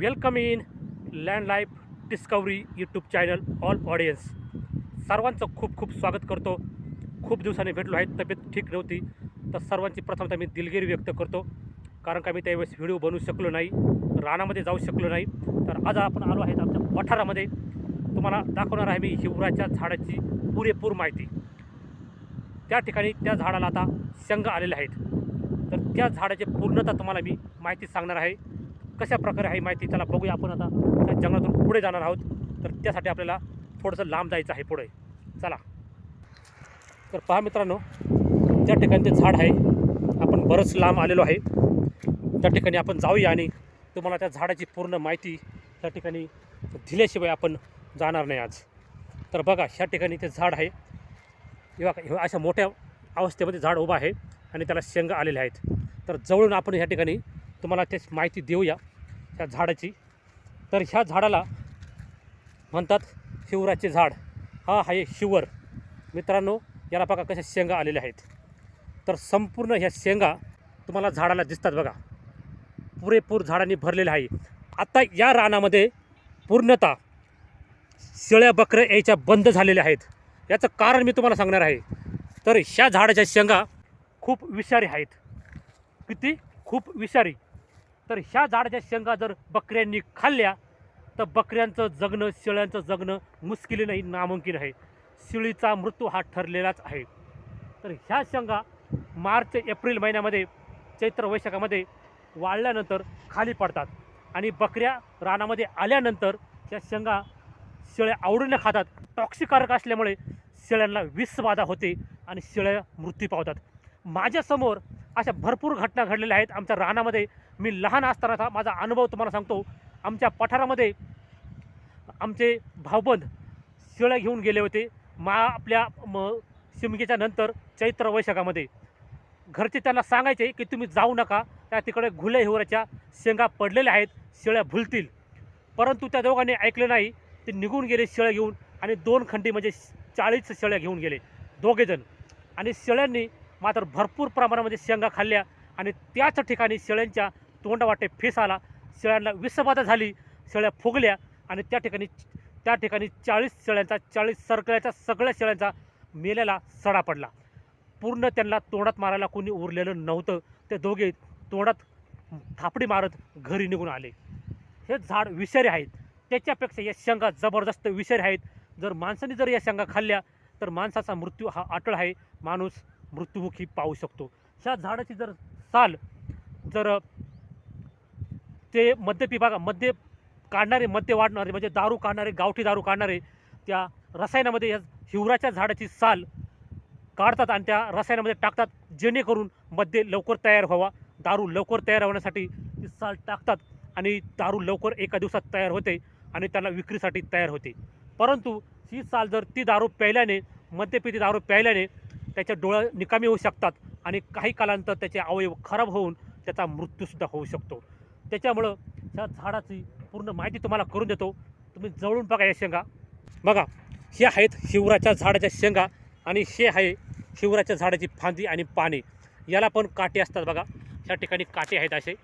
Welcome in land life discovery YouTube channel all audience. सर्वांचं खूप खूप स्वागत करतो. खूप दिवसांनी भेटलो आहे तब्येत ठीक नव्हती तर सर्वांची प्रथमतः मी दिलगिरी व्यक्त करतो. कारण का मी त्यावेळेस व्हिडिओ बनवू शकलो नाही रानामध्ये जाऊ शकलो नाही. तर आज आपण आलो आहेत आमच्या पठारामध्ये. तुम्हाला दाखवणार आहे मी हिवराच्या झाडाची पुरेपूर माहिती. त्या ठिकाणी त्या झाडाला आता शेंगा आलेल्या आहेत. तर त्या झाडाची पूर्णतः तुम्हाला मी माहिती सांगणार आहे. कशा प्रकारे आहे माहिती त्याला बघूया आपण आता. त्या जंगलातून पुढे जाणार आहोत. तर त्यासाठी आपल्याला थोडंसं लांब जायचं आहे पुढे. चला. तर पहा मित्रांनो त्या ठिकाणी ते झाड आहे आपण बरंच लांब आलेलो आहे. त्या ठिकाणी आपण जाऊया आणि तुम्हाला त्या झाडाची पूर्ण माहिती त्या ठिकाणी दिल्याशिवाय आपण जाणार नाही आज. तर बघा ह्या ठिकाणी ते झाड आहे. किंवा अशा मोठ्या अवस्थेमध्ये झाड उभं आहे आणि त्याला शेंगा आलेल्या आहेत. तर जवळून आपण ह्या ठिकाणी तुम्हाला त्याची माहिती देऊया. ह्या झाडाची. तर ह्या झाडाला म्हणतात शिवराचे झाड. हा आहे शिवर. मित्रांनो याला बघा कशा शेंगा आलेल्या आहेत. तर संपूर्ण ह्या शेंगा तुम्हाला झाडाला दिसतात बघा. पुरेपूर झाडांनी भरलेलं आहे. आता या रानामध्ये पूर्णतः शेळ्या बकऱ्या यायच्या बंद झालेल्या आहेत. याचं कारण मी तुम्हाला सांगणार आहे. तर ह्या झाडाच्या शेंगा खूप विषारी आहेत. किती? खूप विषारी. तर ह्या झाडाच्या शेंगा जर बकऱ्यांनी खाल्ल्या तर बकऱ्यांचं जगणं शेळ्यांचं जगणं मुश्किली नाही नामुमकिन आहे. शिळीचा मृत्यू हा ठरलेलाच आहे. तर ह्या शेंगा मार्च एप्रिल महिन्यामध्ये चैत्र वैशाखामध्ये वाळल्यानंतर खाली पडतात आणि बकऱ्या रानामध्ये आल्यानंतर त्या शेंगा शेळ्या आवडीने खातात. टॉक्सिकारक असल्यामुळे शेळ्यांना विषबाधा होते आणि शेळ्या मृत्यू पावतात. माझ्यासमोर अशा भरपूर घटना घडलेल्या आहेत. आमच्या रानामध्ये मी लहान असतानाचा माझा अनुभव तुम्हाला सांगतो. आमच्या पठारामध्ये आमचे भाऊबंद शेळ्या घेऊन गेले होते. मा आपल्या म शिमगेच्या नंतर चैत्र वैशाखामध्ये. घरचे त्यांना सांगायचे की तुम्ही जाऊ नका. त्या तिकडे घुल्या हिवऱ्याच्या शेंगा पडलेल्या आहेत. शेळ्या भुलतील. परंतु त्या दोघांनी ऐकले नाही. ते निघून गेले शेळ्या घेऊन आणि दोन खंडी म्हणजे चाळीस शेळ्या घेऊन गेले. दोघेजण. आणि शेळ्यांनी मात्र भरपूर प्रमाणामध्ये शेंगा खाल्ल्या आणि त्याच ठिकाणी शेळ्यांच्या तोंडावाटे फेस आला शेळ्यांना विषबाधा झाली. शेळ्या फुगल्या आणि त्या ठिकाणी त्या ठिकाणी चाळीस शेळ्यांचा चाळीस सरकल्याच्या सगळ्या शेळ्यांचा मेलेला सडा पडला. पूर्ण त्यांना तोंडात मारायला कोणी उरलेलं नव्हतं. ते दोघे तोंडात थापडी मारत घरी निघून आले. हे झाड विषारी आहेत. त्याच्यापेक्षा या शेंगा जबरदस्त विषारी आहेत. जर माणसाने जर या शेंगा खाल्ल्या तर माणसाचा मृत्यू हा अटळ आहे. माणूस मृत्युमुखी पाहू शकतो. ह्या झाडाची जर साल जर ते मद्यपिभागा मद्य काढणारे मद्य वाढणारे म्हणजे दारू काढणारे गावठी दारू काढणारे त्या रसायनामध्ये या हिवराच्या झाडाची साल काढतात आणि त्या रसायनामध्ये टाकतात जेणेकरून मद्य लवकर तयार व्हावा. दारू लवकर तयार होण्यासाठी ती साल टाकतात आणि दारू लवकर एका दिवसात तयार होते आणि त्याला विक्रीसाठी तयार होते. परंतु ही साल जर ती दारू प्यायल्याने मद्यपिती दारू प्यायल्याने त्याच्या डोळ्या निकामी होऊ शकतात आणि काही कालांतर त्याचे अवयव खराब होऊन त्याचा मृत्यूसुद्धा होऊ शकतो. त्याच्यामुळं ह्या झाडाची पूर्ण माहिती तुम्हाला करून देतो. तुम्ही जवळून बघा या शेंगा. बघा हे आहेत शिवराच्या झाडाच्या शेंगा आणि हे आहे शिवराच्या झाडाची फांदी आणि पाने. याला पण काटे असतात बघा. ह्या ठिकाणी काटे आहेत असे.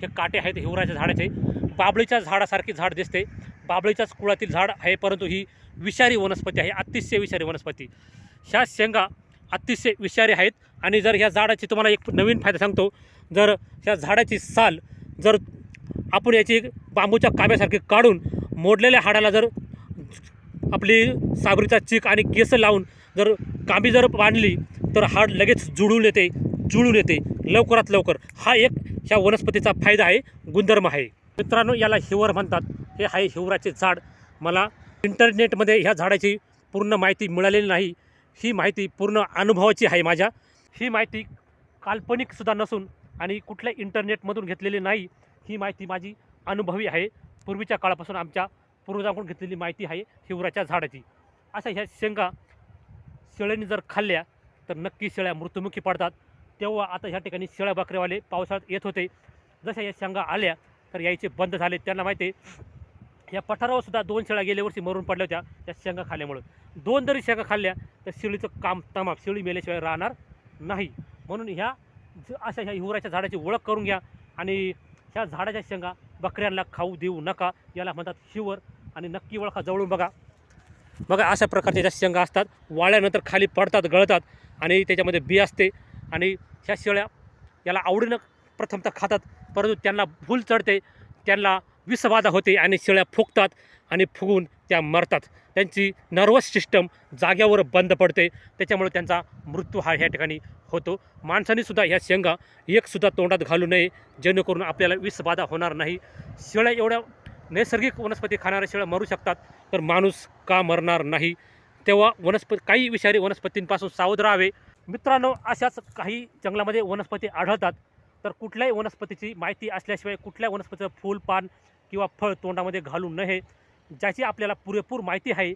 हे काटे आहेत हिवराच्या झाडाचे. बाबळीच्या झाडासारखी झाड दिसते. बाबळीच्याच कुळातील झाड आहे परंतु ही विषारी वनस्पती आहे अतिशय विषारी वनस्पती. ह्या शेंगा अतिशय विषारी आहेत. आणि जर ह्या झाडाची तुम्हाला एक नवीन फायदा सांगतो. जर ह्या झाडाची साल जर आपण याची बांबूच्या काब्यासारखी काढून मोडलेल्या हाडाला जर आपली साबरीचा चीक आणि केस लावून जर कांबी जर बांधली तर हाड लगेच जुळून येते जुळून येते लवकरात लवकर. हा एक ह्या वनस्पतीचा फायदा आहे गुणधर्म आहे. मित्रांनो याला हिवर म्हणतात. हे आहे हिवराचे झाड. मला इंटरनेटमध्ये ह्या झाडाची पूर्ण माहिती मिळालेली नाही. ही माहिती पूर्ण अनुभवाची आहे माझ्या. ही माहिती काल्पनिकसुद्धा नसून आणि कुठल्या इंटरनेटमधून घेतलेली नाही ही माहिती माझी अनुभवी आहे. पूर्वीच्या काळापासून आमच्या पूर्वजांकडून घेतलेली माहिती आहे हिवराच्या झाडाची. अशा ह्या शेंगा शेळ्यांनी जर खाल्ल्या तर नक्की शेळ्या मृत्युमुखी पडतात. तेव्हा आता ह्या ठिकाणी शेळ्या बकऱ्यावाले पावसाळ्यात येत होते. जशा या शेंगा आल्या तर यायचे बंद झाले. त्यांना माहिती आहे या पठारावर सुद्धा दोन शेळ्या गेल्या वर्षी मरून पडल्या होत्या त्या शेंगा खाल्ल्यामुळं. दोन जरी शेंगा खाल्ल्या तर शेळीचं काम तमाम शिळी मेल्याशिवाय राहणार नाही. म्हणून ह्या ज- अशा ह्या हिवराच्या झाडाची ओळख करून घ्या आणि ह्या झाडाच्या शेंगा बकऱ्यांना खाऊ देऊ नका याला म्हणतात शिवर. आणि नक्की ओळखा जवळून बघा. बघा अशा प्रकारच्या ज्या शेंगा असतात वाळल्यानंतर खाली पडतात गळतात आणि त्याच्यामध्ये बी असते. आणि ह्या शेळ्या याला आवडीनं प्रथमतः खातात परंतु त्यांना भूल चढते त्यांना विषबाधा होते आणि शेळ्या फुगतात आणि फुगून त्या मरतात. त्यांची नर्वस सिस्टम जाग्यावर बंद पडते. त्याच्यामुळे त्यांचा मृत्यू हा ह्या ठिकाणी होतो. माणसानेसुद्धा ह्या शेंगा एकसुद्धा तोंडात घालू नये जेणेकरून आपल्याला विषबाधा होणार नाही. शेळ्या एवढ्या नैसर्गिक वनस्पती खाणाऱ्या शेळ्या मरू शकतात तर माणूस का मरणार नाही? तेव्हा वनस्पती काही विषारी वनस्पतींपासून सावध राहावे. मित्रांनो अशाच काही जंगलामध्ये वनस्पती आढळतात तर कुठल्याही वनस्पतीची माहिती असल्याशिवाय कुठल्या वनस्पतीचं फूल पान किंवा फळ तोंडामध्ये घालू नये ज्याची आपल्याला पुरेपूर माहिती आहे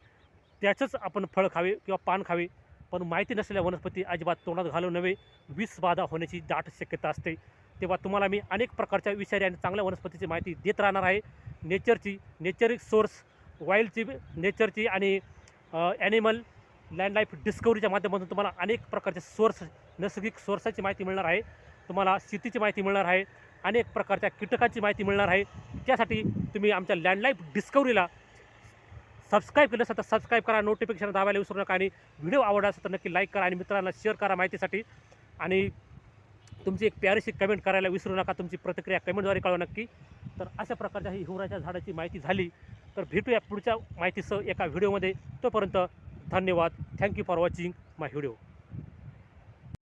त्याचंच आपण फळ खावे किंवा पान खावे. पण माहिती नसलेल्या वनस्पती अजिबात तोंडात घालू नये. विषबाधा होण्याची दाट शक्यता असते. तेव्हा तुम्हाला मी अनेक प्रकारच्या विषारी आणि चांगल्या वनस्पतीची माहिती देत राहणार आहे. नेचरची नेचरिक सोर्स वाईल्डची नेचरची आणि ॲनिमल लँड लाईफ डिस्कवरीच्या माध्यमातून तुम्हाला अनेक प्रकारचे सोर्स नैसर्गिक सोर्साची माहिती मिळणार आहे. तुम्हाला शेतीची माहिती मिळणार आहे. अनेक प्रकारच्या कीटकांची माहिती मिळणार आहे. त्यासाठी तुम्ही आमच्या लँडलाईफ डिस्कवरीला सबस्क्राईब केलं असेल तर सबस्क्राईब करा. नोटिफिकेशन दाबायला विसरू नका आणि व्हिडिओ आवडला असेल तर नक्की लाईक करा आणि मित्रांना शेअर करा माहितीसाठी. आणि तुमची एक प्यारीशी कमेंट करायला विसरू नका. तुमची प्रतिक्रिया कमेंटद्वारे कळवा नक्की. तर अशा प्रकारच्या ही हिवराच्या झाडाची माहिती झाली. तर भेटूया पुढच्या माहितीसह एका व्हिडिओमध्ये तोपर्यंत धन्यवाद. Thank you for watching my video